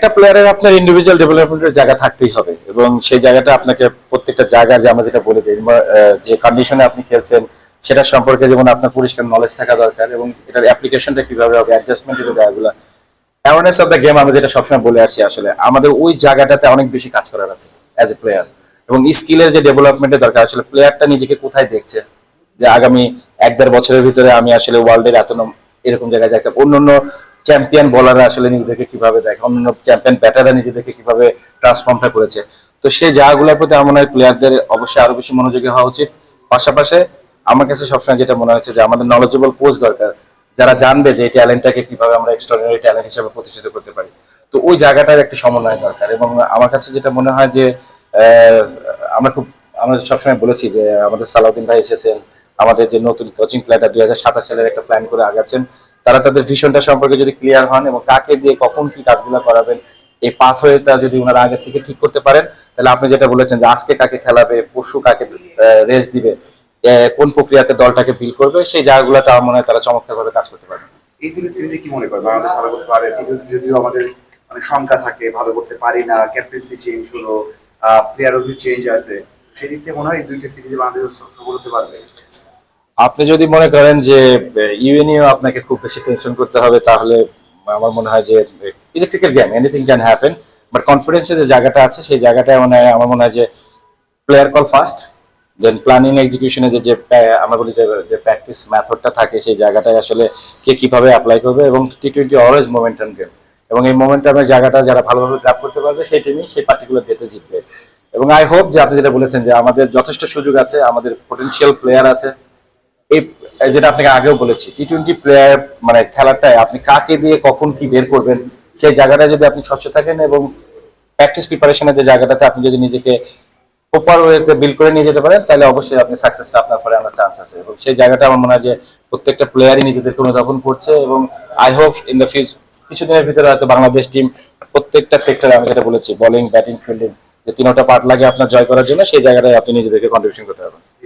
একটা প্লেয়ারের আপনার ইন্ডিভিজুয়াল ডেভেলপমেন্টের জায়গা থাকতেই হবে। এবং সেই জায়গাটা আপনাকে প্রত্যেকটা জায়গা, যে আমরা যেটা বলে দিই যে কন্ডিশনে আপনি খেলছেন, সেটা সম্পর্কে যেমন আপনার পরিষ্কার নলেজ থাকা দরকার এবং এটার অ্যাপ্লিকেশনটা কীভাবে হবে অ্যাডজাস্টমেন্টের জায়গাগুলো অ্যাওয়ারনেস অফ দ্য গেম আমরা যেটা সবসময় বলে আসি আসলে, আমাদের ওই জায়গাটাতে অনেক বেশি কাজ করার আছে অ্যাজ এ প্লেয়ার এবং স্কিলের যে ডেভেলপমেন্টের দরকার, আসলে প্লেয়ারটা নিজেকে কোথায় দেখছে? যে আগামী এক দেড় বছরের ভিতরে আমি আসলে ওয়ার্ল্ডের এত এরকম জায়গায় যাইতে অন্য অন্য চ্যাম্পিয়ন বলাররা আসলে নিজেদেরকে কীভাবে দেখে অন্য চ্যাম্পিয়ন ব্যাটাররা নিজেদেরকে কীভাবে ট্রান্সফর্মটা করেছে। তো সেই জায়গাগুলোর প্রতি আমার মনে হয় প্লেয়ারদের অবশ্যই আরও বেশি মনোযোগী হওয়া উচিত। পাশাপাশি আমার কাছে সবসময় যেটা মনে হচ্ছে যে আমাদের নলেজেবল কোচ দরকার, যারা জানবে যে এই ট্যালেন্টটাকে কীভাবে আমরা এক্সট্রাঅর্ডিনারি ট্যালেন্ট হিসেবে প্রতিষ্ঠিত করতে পারি। তো ওই জায়গাটার একটা সমন্বয় দরকার এবং আমার কাছে যেটা মনে হয় যে আমরা খুব, আমরা সবসময় বলেছি যে আমাদের সালাউদ্দিন ভাই এসেছেন, আমাদের যে নতুন কোচিং প্ল্যানটা দুই হাজার সাতাশ সালের একটা প্ল্যান করে আগাচ্ছেন। তারা তাদের ভিশনটা সম্পর্কে যদি ক্লিয়ার হন এবং কাকে দিয়ে কখন কি কাজগুলো করাবেন, এই পাথওয়েটা যদি ওনারা আগে থেকে ঠিক করতে পারেন, তাহলে আপনি যেটা বলেছেন যে আজকে কাকে খেলাবে, পরশু কাকে রেস দিবে কোন প্রক্রিয়াতে দলটাকে বিল করবে, সেই জায়গাগুলোতে আমার মনে হয় তারা চমৎকারভাবে কাজ করতে পারবে। এই দুটো সিরিজে কি মনে করেন? বাংলাদেশ ভালো করতে পারে যদিও আমাদের অনেক সংখ্যা থাকে, ভালো করতে পারি না ক্যাপ্টেন্সি চেঞ্জ হলো প্লেয়ার অফ চেঞ্জ আছে, সেই দিক থেকে মনে হয় এই দুইটা সিরিজে বাংলাদেশ সফল হতে পারবে। আপনি যদি মনে করেন যে ইউএনইও আপনাকে খুব বেশি টেনশন করতে হবে, তাহলে আমার মনে হয় যে is a cricket game anything can happen but কনফিডেন্সের যে জায়গাটা আছে, সেই জায়গাটায় মানে আমার মনে হয় যে player call first then planning এক্সিকিউশনে যে যে আমরা বলি যে যে প্র্যাকটিস মেথডটা থাকে, সেই জায়গাটায় আসলে কে কীভাবে অ্যাপ্লাই করবে এবং T twenty always momentum game এবং এই মোমেন্টামের জায়গাটা যারা ভালোভাবে গ্রাপ করতে পারবে, সেই টিমই সেই পার্টিকুলার ডেতে জিতবে। এবং আই হোপ যে, আপনি যেটা বলেছেন যে, আমাদের যথেষ্ট সুযোগ আছে, আমাদের পটেনশিয়াল প্লেয়ার আছে এই, যেটা আপনাকে আগেও বলেছি টি টোয়েন্টি প্লেয়ার মানে খেলাটায় আপনি কাকে দিয়ে কখন কি বের করবেন, সেই জায়গাটায় যদি আপনি স্বচ্ছ থাকেন এবং প্র্যাকটিস প্রিপারেশনের যে জায়গাটাতে আপনি যদি নিজেকে প্রপার ওয়েতে বিল্ড করে নিয়ে যেতে পারেন, তাহলে অবশ্যই আপনি সাকসেসটা আপনার পরে আনার চান্স আছে। এবং সেই জায়গাটা আমার মনে হয় যে প্রত্যেকটা প্লেয়ারই নিজেদেরকে অনুধাবন করছে এবং I hope in the future কিছুদিনের ভিতরে হয়তো বাংলাদেশ টিম প্রত্যেকটা সেক্টরে আমি যেটা বলেছি বোলিং ব্যাটিং ফিল্ডিং যে তিনটা পার্ট লাগে আপনার জয় করার জন্য, সেই জায়গাটায় আপনি নিজেদেরকে কন্ট্রিবিউশন করতে পারবেন।